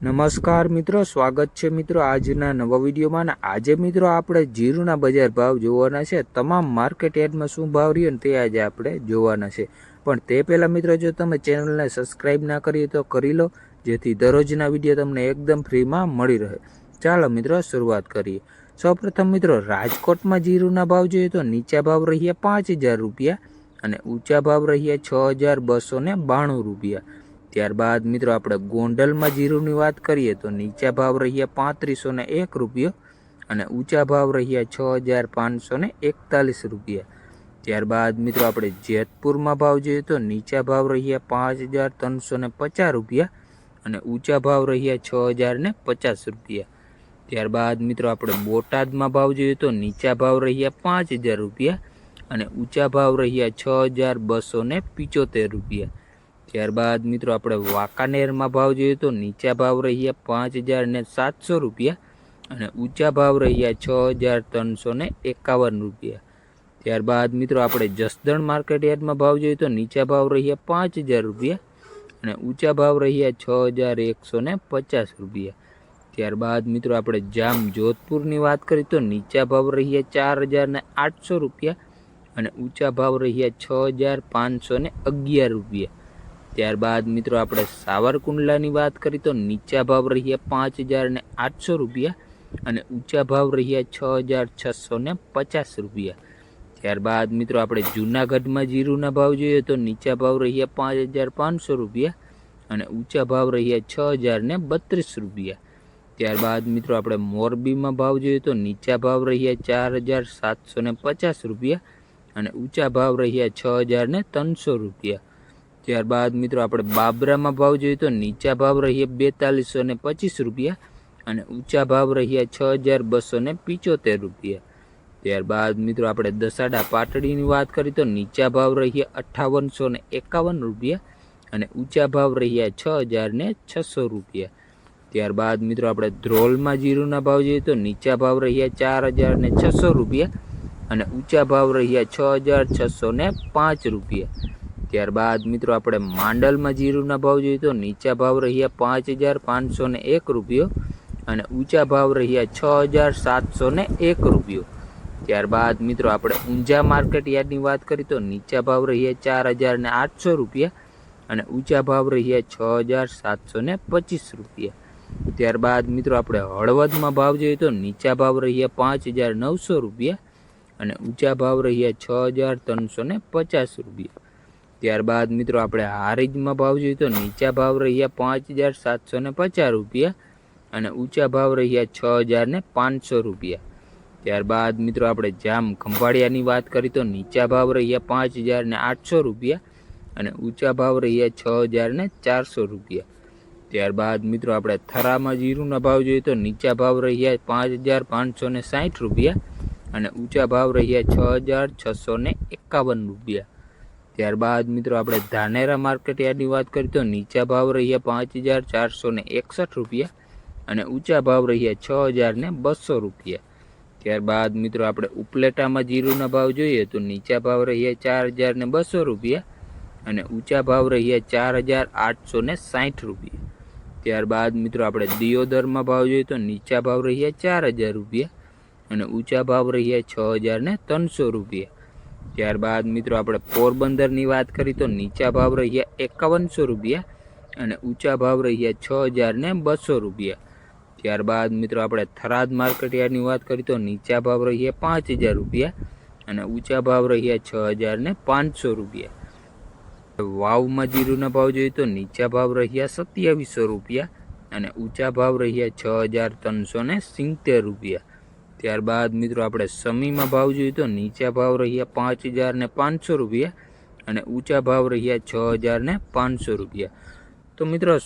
નમસ્કાર મિત્રો, સ્વાગત છે મિત્રો આજના નવા વિડીયોમાં અને આજે મિત્રો આપણે જીરુના બજાર ભાવ જોવાના છે. તમામ માર્કેટ યાર્ડમાં શું ભાવ રહ્યો ને તે આજે આપણે જોવાના છે. પણ તે પહેલાં મિત્રો જો તમે ચેનલને સબસ્ક્રાઈબ ના કરીએ તો કરી લો, જેથી દરરોજના વીડિયો તમને એકદમ ફ્રીમાં મળી રહે. ચાલો મિત્રો શરૂઆત કરીએ. સૌપ્રથમ મિત્રો, રાજકોટમાં જીરુના ભાવ જોઈએ તો નીચા ભાવ રહ્યા પાંચ હજાર રૂપિયા અને ઊંચા ભાવ રહ્યા છ હજાર બસો બાણું રૂપિયા. ત્યારબાદ મિત્રો આપણે ગોંડલમાં જીરુની વાત કરીએ તો નીચા ભાવ રહ્યા પાંત્રીસો ને એક રૂપિયો અને ઊંચા ભાવ રહ્યા છ હજાર પાંચસો ને એકતાલીસ રૂપિયા. ત્યારબાદ મિત્રો આપણે જેતપુરમાં ભાવ જોઈએ તો નીચા ભાવ રહ્યા પાંચ હજાર ત્રણસો ને પચાસ રૂપિયા અને ઊંચા ભાવ રહ્યા છ હજાર ને પચાસ રૂપિયા. ત્યારબાદ મિત્રો આપણે બોટાદમાં ભાવ જોઈએ તો નીચા ભાવ રહ્યા પાંચ હજાર રૂપિયા અને ઊંચા ભાવ રહ્યા છ હજાર બસો ને પિચોતેર રૂપિયા. ત્યારબાદ મિત્રો આપણે વાંકાનેરમાં ભાવ જોઈએ તો નીચા ભાવ રહ્યા પાંચ હજાર ને સાતસો રૂપિયા અને ઊંચા ભાવ રહ્યા છ હજાર ત્રણસો ને એકાવન રૂપિયા. ત્યારબાદ મિત્રો આપણે જસદણ માર્કેટ યાર્ડમાં ભાવ જોઈએ તો નીચા ભાવ રહ્યા પાંચ હજાર રૂપિયા અને ઊંચા ભાવ રહ્યા છ હજાર એકસો ને પચાસ રૂપિયા. ત્યારબાદ મિત્રો આપણે જામ જોધપુરની વાત કરીએ તો નીચા ભાવ રહ્યા ચાર હજાર ને આઠસો રૂપિયા અને ઊંચા ભાવ રહ્યા છ હજાર પાંચસો ને અગિયાર રૂપિયા. ત્યારબાદ મિત્રો આપણે સાવરકુંડલાની વાત કરીએ તો નીચા ભાવ રહ્યા પાંચ હજાર ને આઠસો રૂપિયા અને ઊંચા ભાવ રહ્યા છ હજાર છસો ને પચાસ રૂપિયા. ત્યારબાદ મિત્રો આપણે જૂનાગઢમાં જીરુના ભાવ જોઈએ તો નીચા ભાવ રહ્યા પાંચ હજાર પાંચસો રૂપિયા અને ઊંચા ભાવ રહ્યા છ હજાર ને બત્રીસ રૂપિયા. ત્યારબાદ મિત્રો આપણે મોરબીમાં ભાવ જોઈએ તો નીચા ભાવ રહ્યા ચાર હજાર સાતસો ને પચાસ રૂપિયા અને ઊંચા ભાવ રહ્યા છ હજાર ને ત્રણસો રૂપિયા. ત્યારબાદ મિત્રો આપણે બાબરામાં ભાવ જોઈએ તો નીચા ભાવ રહ્યા બેતાલીસો ને પચીસ રૂપિયા અને ઊંચા ભાવ રહ્યા છ હજાર બસો ને પિચોતેર રૂપિયા. ત્યારબાદ મિત્રો આપણે દસાડા પાટડીની વાત કરીએ તો નીચા ભાવ રહ્યા અઠ્ઠાવનસો ને એકાવન રૂપિયા અને ઊંચા ભાવ રહ્યા છ હજાર ને છસો રૂપિયા. ત્યારબાદ મિત્રો આપણે ધ્રોલમાં જીરુના ભાવ જોઈએ તો નીચા ભાવ રહ્યા ચાર હજાર ને છસો રૂપિયા અને ઊંચા ભાવ રહ્યા છ હજાર છસો ને પાંચ રૂપિયા. ત્યારબાદ મિત્રો આપણે માંડલમાં જીરુના ભાવ જોઈએ તો નીચા ભાવ રહ્યા પાંચ હજાર પાંચસો ને એક રૂપિયો અને ઊંચા ભાવ રહ્યા છ હજાર સાતસો ને એક રૂપિયો. ત્યારબાદ મિત્રો આપણે ઊંઝા માર્કેટ યાર્ડની વાત કરીએ તો નીચા ભાવ રહ્યા ચાર હજાર ને આઠસો રૂપિયા અને ઊંચા ભાવ રહ્યા છ હજાર સાતસો ને પચીસ રૂપિયા. ત્યારબાદ મિત્રો આપણે હળવદમાં ભાવ જોઈએ તો નીચા ભાવ રહ્યા પાંચ હજાર નવસો રૂપિયા અને ઊંચા ભાવ રહ્યા છ હજાર ત્રણસો ને પચાસ રૂપિયા. ત્યારબાદ મિત્રો આપણે હારીજમાં ભાવ જોઈએ તો નીચા ભાવ રહ્યા પાંચ હજાર સાતસો ને પચાસ રૂપિયા અને ઊંચા ભાવ રહ્યા છ હજાર ને પાંચસો રૂપિયા. ત્યારબાદ મિત્રો આપણે જામ ખંભાળિયાની વાત કરીએ તો નીચા ભાવ રહ્યા પાંચ હજાર ને આઠસો રૂપિયા અને ઊંચા ભાવ રહ્યા છ હજાર ને ચારસો રૂપિયા. ત્યારબાદ મિત્રો આપણે થરામાં જીરુના ભાવ જોઈએ તો નીચા ભાવ રહ્યા પાંચ હજાર પાંચસો ને સાઠ રૂપિયા અને ઊંચા ભાવ રહ્યા છ હજાર છસો ને એકાવન રૂપિયા. ત્યારબાદ મિત્રો આપણે ધાનેરા માર્કેટ યાર્ડની વાત કરીએ તો નીચા ભાવ રહ્યા પાંચ હજાર ચારસો ને એકસઠ રૂપિયા અને ઊંચા ભાવ રહ્યા છ હજાર ને બસો રૂપિયા. ત્યારબાદ મિત્રો આપણે ઉપલેટામાં જીરુના ભાવ જોઈએ તો નીચા ભાવ રહ્યા ચાર હજાર ને બસો રૂપિયા અને ઊંચા ભાવ રહ્યા ચાર હજાર આઠસો ને સાઠ રૂપિયા. ત્યારબાદ મિત્રો આપણે દિયોદરમાં ભાવ જોઈએ તો નીચા ભાવ રહ્યા ચાર હજાર રૂપિયા અને ઊંચા ભાવ રહ્યા છ હજાર ને ત્રણસો રૂપિયા. ત્યારબાદ મિત્રો આપણે પોરબંદરની વાત કરીએ તો નીચા ભાવ રહ્યા એકાવનસો રૂપિયા અને ઊંચા ભાવ રહ્યા છ હજાર ને બસો રૂપિયા. ત્યારબાદ મિત્રો આપણે થરાદ માર્કેટયાર્ડની વાત કરીએ તો નીચા ભાવ રહ્યા પાંચ હજાર રૂપિયા અને ઊંચા ભાવ રહ્યા છ હજાર ને પાંચસો રૂપિયા. વાવમાં જીરુના ભાવ જોઈએ તો નીચા ભાવ રહ્યા સત્યાવીસો રૂપિયા અને ઊંચા ભાવ રહ્યા છ હજાર ત્રણસો ને સિત્તેર રૂપિયા. ત્યારબાદ મિત્રો આપણે સમીમાં ભાવ જોઈએ તો નીચા ભાવ રહ્યા પાંચ હજાર પાંચસો રૂપિયા અને ઊંચા ભાવ રહ્યા છ હજાર પાંચસો રૂપિયા. તો મિત્રો,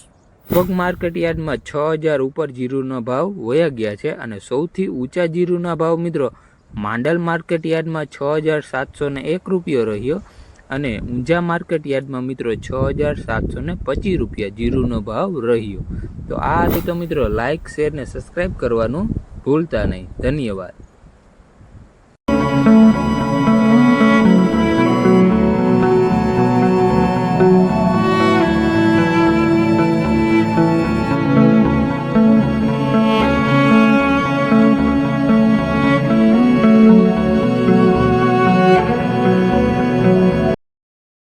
પગ માર્કેટ યાર્ડમાં છ હજાર ઉપર જીરુનો ભાવ વયા ગયા છે અને સૌથી ઊંચા જીરુના ભાવ મિત્રો, માંડલ માર્કેટ યાર્ડમાં છ હજાર સાતસો એક રૂપિયો રહ્યો અને ઊંઝા માર્કેટ યાર્ડમાં મિત્રો છ હજાર સાતસો પચીસ રૂપિયા જીરુનો ભાવ રહ્યો. તો આ હતું તો મિત્રો લાઇક શેર ને સબસ્ક્રાઈબ કરવાનું ભૂલતા નહીં. ધન્યવાદ.